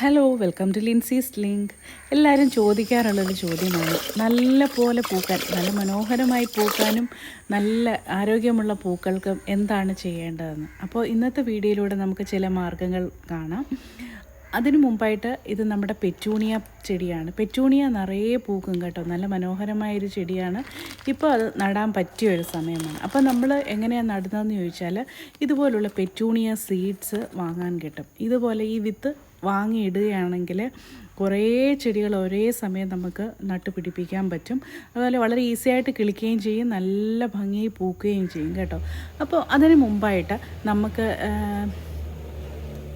Hello welcome to Linsy's link എല്ലാവരും ചോദിക്കാറുള്ളൊരു ചോദ്യമാണ്. നല്ല പോലെ പൂക്കാൻ നല്ല മനോഹരമായി പൂക്കാനും നല്ല ആരോഗ്യമുള്ള പൂക്കൾക്കും എന്താണ് ചെയ്യേണ്ടതെന്ന്. അപ്പോൾ ഇന്നത്തെ വീഡിയോയിലൂടെ നമുക്ക് ചില മാർഗങ്ങൾ കാണാം. അതിനു മുമ്പായിട്ട് ഇത് നമ്മുടെ പെറ്റൂണിയ ചെടിയാണ്. പെറ്റൂണിയ നിറയെ പൂക്കും കേട്ടോ. നല്ല മനോഹരമായൊരു ചെടിയാണ്. ഇപ്പോൾ അത് നടാൻ പറ്റിയ ഒരു സമയമാണ്. അപ്പോൾ നമ്മൾ എങ്ങനെയാണ് നടുന്നതെന്ന് ചോദിച്ചാൽ ഇതുപോലുള്ള പെറ്റൂണിയ സീഡ്സ് വാങ്ങാൻ കിട്ടും. ഇതുപോലെ ഈ വിത്ത് വാങ്ങിയിടുകയാണെങ്കിൽ കുറേ ചെടികൾ ഒരേ സമയം നമുക്ക് നട്ടുപിടിപ്പിക്കാൻ പറ്റും. അതുപോലെ വളരെ ഈസി ആയിട്ട് കിളിക്കുകയും ചെയ്യും നല്ല ഭംഗി പൂക്കുകയും ചെയ്യും കേട്ടോ. അപ്പോൾ അതിന് മുമ്പായിട്ട് നമുക്ക്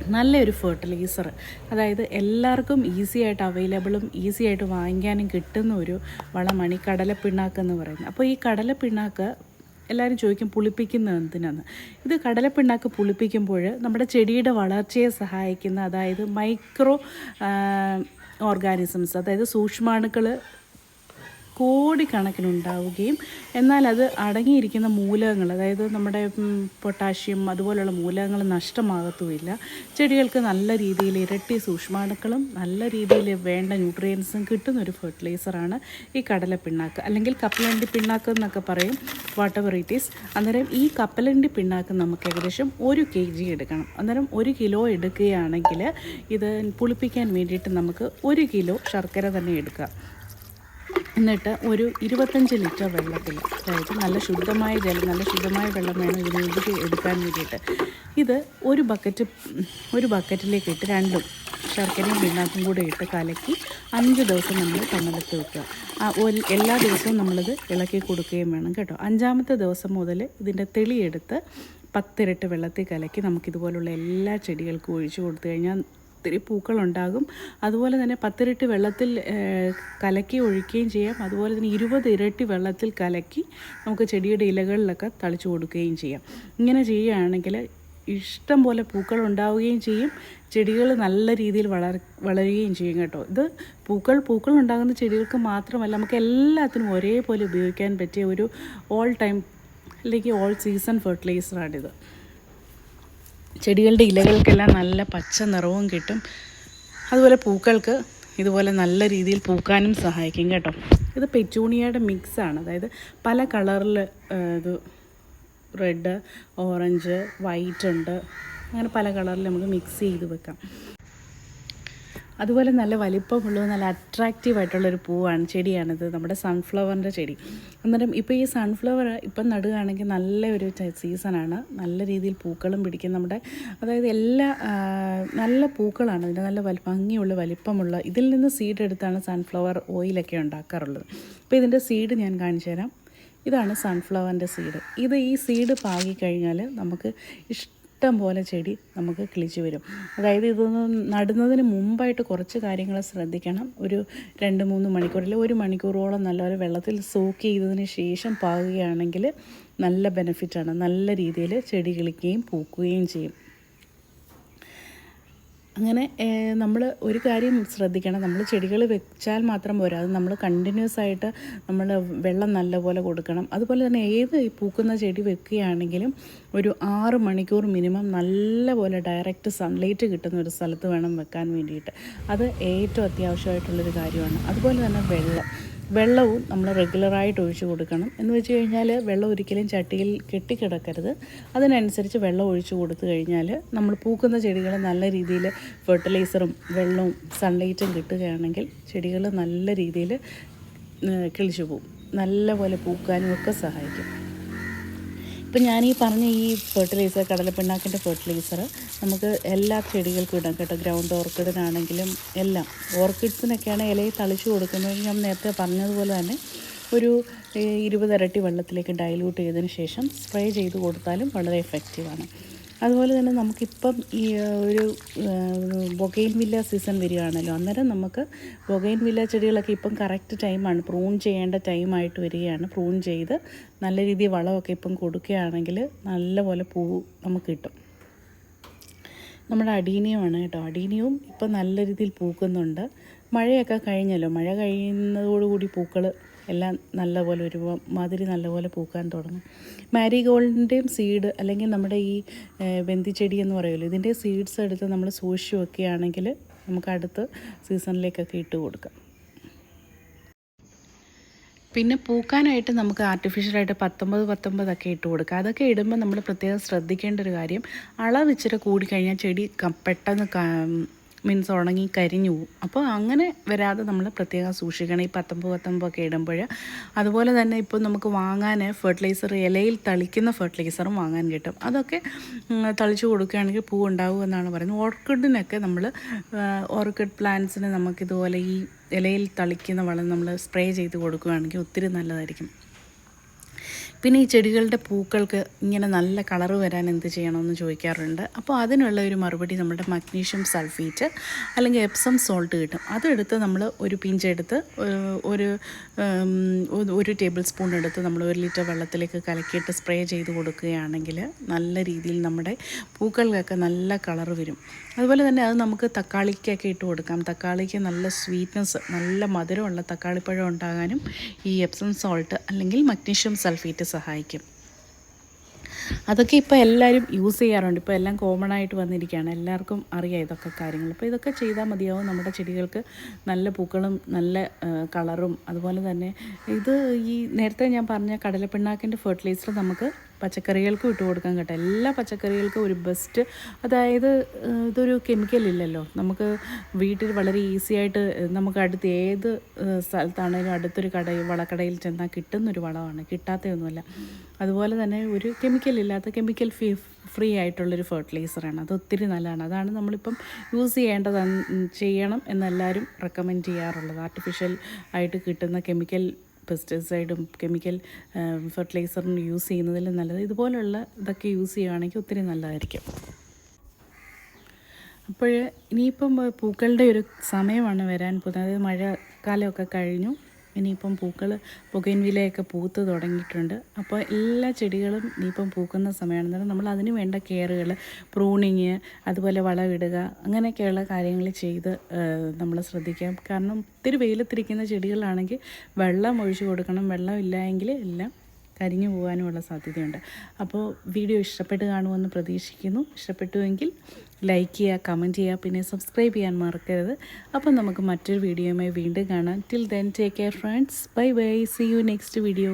നല്ലൊരു ഫെർട്ടിലൈസർ അതായത് എല്ലാവർക്കും ഈസി ആയിട്ട് അവൈലബിളും ഈസി ആയിട്ട് വാങ്ങിക്കാനും കിട്ടുന്ന ഒരു വളമാണ് ഈ കടലപ്പിണ്ണാക്ക് എന്ന് പറയുന്നത്. അപ്പോൾ ഈ കടലപ്പിണ്ണാക്ക് എല്ലാവരും ചോദിക്കും പുളിപ്പിക്കുന്നത് എന്തിനാന്ന്? ഇത് കടലപ്പിണ്ണാക്ക് പുളിപ്പിക്കുമ്പോൾ നമ്മുടെ ചെടിയുടെ വളർച്ചയെ സഹായിക്കുന്ന അതായത് മൈക്രോ ഓർഗാനിസംസ് അതായത് സൂക്ഷ്മാണുക്കൾ കോടിക്കണക്കിനുണ്ടാവുകയും എന്നാൽ അത് അടങ്ങിയിരിക്കുന്ന മൂലകങ്ങൾ അതായത് നമ്മുടെ പൊട്ടാഷ്യം അതുപോലുള്ള മൂലകങ്ങൾ നഷ്ടമാകത്തുമില്ല. ചെടികൾക്ക് നല്ല രീതിയിൽ ഇരട്ടി സൂക്ഷ്മാണുക്കളും നല്ല രീതിയിൽ വേണ്ട ന്യൂട്രിയൻസും കിട്ടുന്ന ഒരു ഫെർട്ടിലൈസറാണ് ഈ കടല പിണ്ണാക്ക് അല്ലെങ്കിൽ കപ്പലണ്ടി പിണ്ണാക്ക് എന്നൊക്കെ പറയും. Whatever it is. അന്നേരം ഈ കപ്പലണ്ടി പിണ്ണാക്ക് നമുക്ക് ഏകദേശം ഒരു കെ ജി എടുക്കണം. അന്നേരം ഒരു കിലോ എടുക്കുകയാണെങ്കിൽ ഇത് പുളിപ്പിക്കാൻ വേണ്ടിയിട്ട് നമുക്ക് ഒരു കിലോ ശർക്കര തന്നെ എടുക്കാം. എന്നിട്ട് ഒരു ഇരുപത്തഞ്ച് ലിറ്റർ വെള്ളത്തിൽ അതായത് നല്ല ശുദ്ധമായ ജലം നല്ല ശുദ്ധമായ വെള്ളം വേണം ഇതിന് എടുക്കാൻ വേണ്ടിയിട്ട്. ഇത് ഒരു ബക്കറ്റ് ഒരു ബക്കറ്റിലേക്ക് ഇട്ട് രണ്ടും ശർക്കരയും പിണ്ണാക്കും കൂടെ ഇട്ട് കലക്കി അഞ്ച് ദിവസം നമ്മൾ തണലത്ത് വെക്കുക. എല്ലാ ദിവസവും നമ്മളിത് ഇളക്കി കൊടുക്കുകയും വേണം കേട്ടോ. അഞ്ചാമത്തെ ദിവസം മുതൽ ഇതിന്റെ തെളിയെടുത്ത് പത്തിരട്ട് വെള്ളത്തിൽ കലക്കി നമുക്കിതുപോലുള്ള എല്ലാ ചെടികൾക്കും ഒഴിച്ചു കൊടുത്തു കഴിഞ്ഞാൽ ഒത്തിരി പൂക്കളുണ്ടാകും. അതുപോലെ തന്നെ പത്തിരട്ടി വെള്ളത്തിൽ കലക്കി ഒഴിക്കുകയും ചെയ്യാം. അതുപോലെ തന്നെ ഇരുപത് ഇരട്ടി വെള്ളത്തിൽ കലക്കി നമുക്ക് ചെടിയുടെ ഇലകളിലൊക്കെ തളിച്ചു കൊടുക്കുകയും ചെയ്യാം. ഇങ്ങനെ ചെയ്യുകയാണെങ്കിൽ ഇഷ്ടം പോലെ പൂക്കൾ ഉണ്ടാവുകയും ചെയ്യും. ചെടികൾ നല്ല രീതിയിൽ വളർ വളരുകയും ചെയ്യും കേട്ടോ. ഇത് പൂക്കൾ പൂക്കൾ ഉണ്ടാകുന്ന ചെടികൾക്ക് മാത്രമല്ല നമുക്ക് എല്ലാത്തിനും ഒരേപോലെ ഉപയോഗിക്കാൻ പറ്റിയ ഒരു ഓൾ ടൈം അല്ലെങ്കിൽ ഓൾ സീസൺ ഫെർട്ടിലൈസറാണിത് ചെടികളുടെ ഇലകൾക്കെല്ലാം നല്ല പച്ച നിറവും കിട്ടും. അതുപോലെ പൂക്കൾക്ക് ഇതുപോലെ നല്ല രീതിയിൽ പൂക്കാനും സഹായിക്കും കേട്ടോ. ഇത് പെറ്റൂണിയയുടെ മിക്സാണ് അതായത് പല കളറിൽ ഇത് റെഡ് ഓറഞ്ച് വൈറ്റ് ഉണ്ട്. അങ്ങനെ പല കളറിൽ നമുക്ക് മിക്സ് ചെയ്ത് വെക്കാം. അതുപോലെ നല്ല വലിപ്പമുള്ള നല്ല അട്രാക്റ്റീവ് ആയിട്ടുള്ളൊരു പൂവാണ് ചെടിയാണിത്. നമ്മുടെ സൺഫ്ലവറിന്റെ ചെടി. അന്നേരം ഇപ്പോൾ ഈ സൺഫ്ലവർ ഇപ്പം നടുകയാണെങ്കിൽ നല്ല ഒരു സീസണാണ് നല്ല രീതിയിൽ പൂക്കളും പിടിക്കും. നമ്മുടെ അതായത് എല്ലാ നല്ല പൂക്കളാണ്. ഇതിന്റെ നല്ല വലി ഭംഗിയുള്ള വലിപ്പമുള്ള ഇതിൽ നിന്ന് സീഡ് എടുത്താണ് സൺഫ്ലവർ ഓയിലൊക്കെ ഉണ്ടാക്കാറുള്ളത്. അപ്പോൾ ഇതിന്റെ സീഡ് ഞാൻ കാണിച്ചു തരാം. ഇതാണ് സൺഫ്ലവറിന്റെ സീഡ് ഇത് ഈ സീഡ് പാകിക്കഴിഞ്ഞാൽ നമുക്ക് ഇഷ്ടം പോലെ ചെടി നമുക്ക് കിളിച്ച് വരും. അതായത് ഇതൊന്ന് നടുന്നതിന് മുമ്പായിട്ട് കുറച്ച് കാര്യങ്ങൾ ശ്രദ്ധിക്കണം. ഒരു രണ്ട് മൂന്ന് മണിക്കൂറിൽ ഒരു മണിക്കൂറോളം നല്ലപോലെ വെള്ളത്തിൽ സോക്ക് ചെയ്തതിന് ശേഷം പാകുകയാണെങ്കിൽ നല്ല ബെനിഫിറ്റാണ് നല്ല രീതിയിൽ ചെടി കിളിക്കുകയും പൂക്കുകയും ചെയ്യും. അങ്ങനെ നമ്മൾ ഒരു കാര്യം ശ്രദ്ധിക്കണം. നമ്മൾ ചെടികൾ വെച്ചാൽ മാത്രം പോരാ. അത് നമ്മൾ കണ്ടിന്യൂസ് ആയിട്ട് നമ്മൾ വെള്ളം നല്ലപോലെ കൊടുക്കണം. അതുപോലെ തന്നെ ഏത് പൂക്കുന്ന ചെടി വെക്കുകയാണെങ്കിലും ഒരു ആറ് മണിക്കൂർ മിനിമം നല്ലപോലെ ഡയറക്റ്റ് സൺലൈറ്റ് കിട്ടുന്ന ഒരു സ്ഥലത്ത് വേണം വെക്കാൻ വേണ്ടിയിട്ട്. അത് ഏറ്റവും അത്യാവശ്യമായിട്ടുള്ളൊരു കാര്യമാണ്. അതുപോലെ തന്നെ വെള്ളം. വെള്ളവും നമ്മൾ റെഗുലറായിട്ട് ഒഴിച്ചു കൊടുക്കണം. എന്ന് വെച്ച് കഴിഞ്ഞാൽ വെള്ളം ഒരിക്കലും ചട്ടിയിൽ കെട്ടിക്കിടക്കരുത്. അതിനനുസരിച്ച് വെള്ളം ഒഴിച്ചു കൊടുത്തു കഴിഞ്ഞാൽ നമ്മൾ പൂക്കുന്ന ചെടികൾ നല്ല രീതിയിൽ ഫെർട്ടിലൈസറും വെള്ളവും സൺലൈറ്റും കിട്ടുകയാണെങ്കിൽ ചെടികൾ നല്ല രീതിയിൽ കിളിച്ചു പോകും നല്ലപോലെ പൂക്കാനും ഒക്കെ സഹായിക്കും. ഇപ്പം ഞാൻ ഈ പറഞ്ഞ ഈ ഫെർട്ടിലൈസർ കടലപ്പിണ്ണാക്കിന്റെ ഫെർട്ടിലൈസർ നമുക്ക് എല്ലാ ചെടികൾക്കും ഇടാം കേട്ടോ. ഗ്രൗണ്ട് ഓർക്കിഡിനാണെങ്കിലും എല്ലാം. ഓർക്കിഡ്സിനൊക്കെയാണ് ഇലയിൽ തളിച്ചു കൊടുക്കുന്നത്. ഞാൻ നേരത്തെ പറഞ്ഞതുപോലെ തന്നെ ഒരു ഇരുപതരട്ടി വെള്ളത്തിലേക്ക് ഡൈല്യൂട്ട് ചെയ്തതിന് ശേഷം സ്പ്രേ ചെയ്ത് കൊടുത്താലും വളരെ എഫക്റ്റീവാണ് അതുപോലെ തന്നെ നമുക്കിപ്പം ഈ ഒരു ബൊഗൈൻ വില്ല സീസൺ വരികയാണല്ലോ. അന്നേരം നമുക്ക് ബൊഗൈൻ വില്ല ചെടികളൊക്കെ ഇപ്പം കറക്റ്റ് ടൈമാണ്. പ്രൂൺ ചെയ്യേണ്ട ടൈമായിട്ട് വരികയാണ്. പ്രൂൺ ചെയ്ത് നല്ല രീതിയിൽ വളമൊക്കെ ഇപ്പം കൊടുക്കുകയാണെങ്കിൽ നല്ലപോലെ പൂ നമുക്ക് കിട്ടും. നമ്മുടെ അടീനിയമാണ് കേട്ടോ. അടീനിയവും ഇപ്പം നല്ല രീതിയിൽ പൂക്കുന്നുണ്ട്. മഴയൊക്കെ കഴിഞ്ഞല്ലോ. മഴ കഴിയുന്നതോടുകൂടി പൂക്കൾ എല്ലാം നല്ലപോലെ ഒരു മാതിരി നല്ലപോലെ പൂക്കാൻ തുടങ്ങും. മാരിഗോൾഡിന്റെയും സീഡ് അല്ലെങ്കിൽ നമ്മുടെ ഈ വെന്തിച്ചെടി എന്ന് പറയുമല്ലോ ഇതിന്റെ സീഡ്സ് എടുത്ത് നമ്മൾ സൂക്ഷിച്ചു വെക്കുകയാണെങ്കിൽ നമുക്ക് അടുത്ത സീസണിലേക്കൊക്കെ ഇട്ട് കൊടുക്കാം. പിന്നെ പൂക്കാനായിട്ട് നമുക്ക് ആർട്ടിഫിഷ്യലായിട്ട് പത്തൊമ്പത് പത്തൊമ്പതൊക്കെ ഇട്ട് കൊടുക്കുക അതൊക്കെ ഇടുമ്പോൾ നമ്മൾ പ്രത്യേകം ശ്രദ്ധിക്കേണ്ട ഒരു കാര്യം അളവ് ഇച്ചിരി കൂടിക്കഴിഞ്ഞാൽ ചെടി പെട്ടെന്ന് മീൻസ് ഉണങ്ങി കരിഞ്ഞു പോകും അപ്പോൾ അങ്ങനെ വരാതെ നമ്മൾ പ്രത്യേകം സൂക്ഷിക്കണം. ഈ പത്തമ്പ് പത്തമ്പൊക്കെ ഇടുമ്പോൾ അതുപോലെ തന്നെ ഇപ്പോൾ നമുക്ക് വാങ്ങാൻ ഫെർട്ടിലൈസർ ഇലയിൽ തളിക്കുന്ന ഫെർട്ടിലൈസറും വാങ്ങാൻ കിട്ടും. അതൊക്കെ തളിച്ചു കൊടുക്കുകയാണെങ്കിൽ പൂ ഉണ്ടാവും എന്നാണ് പറയുന്നത്. ഓർക്കിഡിനൊക്കെ നമ്മൾ ഓർക്കിഡ് പ്ലാന്റ്സിന് നമുക്കിതുപോലെ ഈ ഇലയിൽ തളിക്കുന്ന വളം നമ്മൾ സ്പ്രേ ചെയ്ത് കൊടുക്കുകയാണെങ്കിൽ ഒത്തിരി നല്ലതായിരിക്കും. പിന്നെ ഈ ചെടികളുടെ പൂക്കൾക്ക് ഇങ്ങനെ നല്ല കളറ് വരാൻ എന്ത് ചെയ്യണമെന്ന് ചോദിക്കാറുണ്ട്. അപ്പോൾ അതിനുള്ള ഒരു മറുപടി നമ്മുടെ മഗ്നീഷ്യം സൾഫേറ്റ് അല്ലെങ്കിൽ എപ്സം സോൾട്ട് കിട്ടും. അതെടുത്ത് നമ്മൾ ഒരു പിഞ്ചെടുത്ത് ഒരു ഒരു- ടേബിൾ സ്പൂൺ എടുത്ത് നമ്മൾ ഒരു ലിറ്റർ വെള്ളത്തിലേക്ക് കലക്കിയിട്ട് സ്പ്രേ ചെയ്ത് കൊടുക്കുകയാണെങ്കിൽ നല്ല രീതിയിൽ നമ്മുടെ പൂക്കൾക്കൊക്കെ നല്ല കളറ് വരും. അതുപോലെ തന്നെ അത് നമുക്ക് തക്കാളിക്കൊക്കെ ഇട്ട് കൊടുക്കാം. തക്കാളിക്ക് നല്ല സ്വീറ്റ്നെസ് നല്ല മധുരമുള്ള തക്കാളിപ്പഴം ഉണ്ടാകാനും ഈ എപ്സം സോൾട്ട് അല്ലെങ്കിൽ മഗ്നീഷ്യം സൾഫേറ്റ് സഹായിക്കും. അതൊക്കെ ഇപ്പോൾ എല്ലാവരും യൂസ് ചെയ്യാറുണ്ട്. ഇപ്പോൾ എല്ലാം കോമൺ ആയിട്ട് വന്നിരിക്കുകയാണ്. എല്ലാവർക്കും അറിയാം ഇതൊക്കെ കാര്യങ്ങൾ. അപ്പോൾ ഇതൊക്കെ ചെയ്താൽ മതിയാവും. നമ്മുടെ ചെടികൾക്ക് നല്ല പൂക്കളും നല്ല കളറും അതുപോലെ തന്നെ ഇത് ഈ നേരത്തെ ഞാൻ പറഞ്ഞ കടലപ്പിണ്ണാക്കിന്റെ ഫെർട്ടിലൈസർ നമുക്ക് പച്ചക്കറികൾക്കും ഇട്ട് കൊടുക്കാൻ കേട്ടോ. എല്ലാ പച്ചക്കറികൾക്കും ഒരു ബെസ്റ്റ് അതായത് ഇതൊരു കെമിക്കൽ ഇല്ലല്ലോ. നമുക്ക് വീട്ടിൽ വളരെ ഈസി ആയിട്ട് നമുക്ക് അടുത്ത് ഏത് സ്ഥലത്താണേലും അടുത്തൊരു കടയിൽ വളക്കടയിൽ ചെന്നാൽ കിട്ടുന്നൊരു വളമാണ്. കിട്ടാത്തതൊന്നുമല്ല അതുപോലെ തന്നെ ഒരു കെമിക്കൽ ഇല്ലാത്ത കെമിക്കൽ ഫീ ഫ്രീ ആയിട്ടുള്ളൊരു ഫെർട്ടിലൈസറാണ് അത് ഒത്തിരി നല്ലതാണ്. അതാണ് നമ്മളിപ്പം യൂസ് ചെയ്യേണ്ടത് ചെയ്യണം എന്നെല്ലാവരും റെക്കമെൻഡ് ചെയ്യാറുള്ളത്. ആർട്ടിഫിഷ്യൽ ആയിട്ട് കിട്ടുന്ന കെമിക്കൽ പെസ്റ്റിസൈഡും കെമിക്കൽ ഫെർട്ടിലൈസറും യൂസ് ചെയ്യുന്നതിൽ നല്ലത്. ഇതുപോലുള്ള ഇതൊക്കെ യൂസ് ചെയ്യുകയാണെങ്കിൽ ഒത്തിരി നല്ലതായിരിക്കും. അപ്പോൾ ഇനിയിപ്പം പൂക്കളുടെ ഒരു സമയമാണ് വരാൻ പോകുന്നത്. മഴക്കാലമൊക്കെ കഴിഞ്ഞു. ഇനിയിപ്പം പൂക്കൾ പുകയിൻവിലയൊക്കെ പൂത്ത് തുടങ്ങിയിട്ടുണ്ട്. അപ്പോൾ എല്ലാ ചെടികളും ഇനിയിപ്പം പൂക്കുന്ന സമയമാണ് അന്നേരം നമ്മൾ അതിന് വേണ്ട കെയറുകൾ പ്രൂണിങ് അതുപോലെ വളമിടുക അങ്ങനെയൊക്കെയുള്ള കാര്യങ്ങൾ ചെയ്ത് നമ്മൾ ശ്രദ്ധിക്കാം. കാരണം ഒത്തിരി വെയിലത്തിരിക്കുന്ന ചെടികളാണെങ്കിൽ വെള്ളം ഒഴിച്ചു കൊടുക്കണം. വെള്ളം ഇല്ലായെങ്കിൽ എല്ലാം കരിഞ്ഞു പോകാനുമുള്ള സാധ്യതയുണ്ട്. അപ്പോൾ വീഡിയോ ഇഷ്ടപ്പെട്ട് കാണുമെന്ന് പ്രതീക്ഷിക്കുന്നു. ഇഷ്ടപ്പെട്ടുവെങ്കിൽ ലൈക്ക് ചെയ്യുക കമന്റ് ചെയ്യുക പിന്നെ സബ്സ്ക്രൈബ് ചെയ്യാൻ മറക്കരുത്. അപ്പം നമുക്ക് മറ്റൊരു വീഡിയോയുമായി വീണ്ടും കാണാം. Till then take care friends bye bye see you next video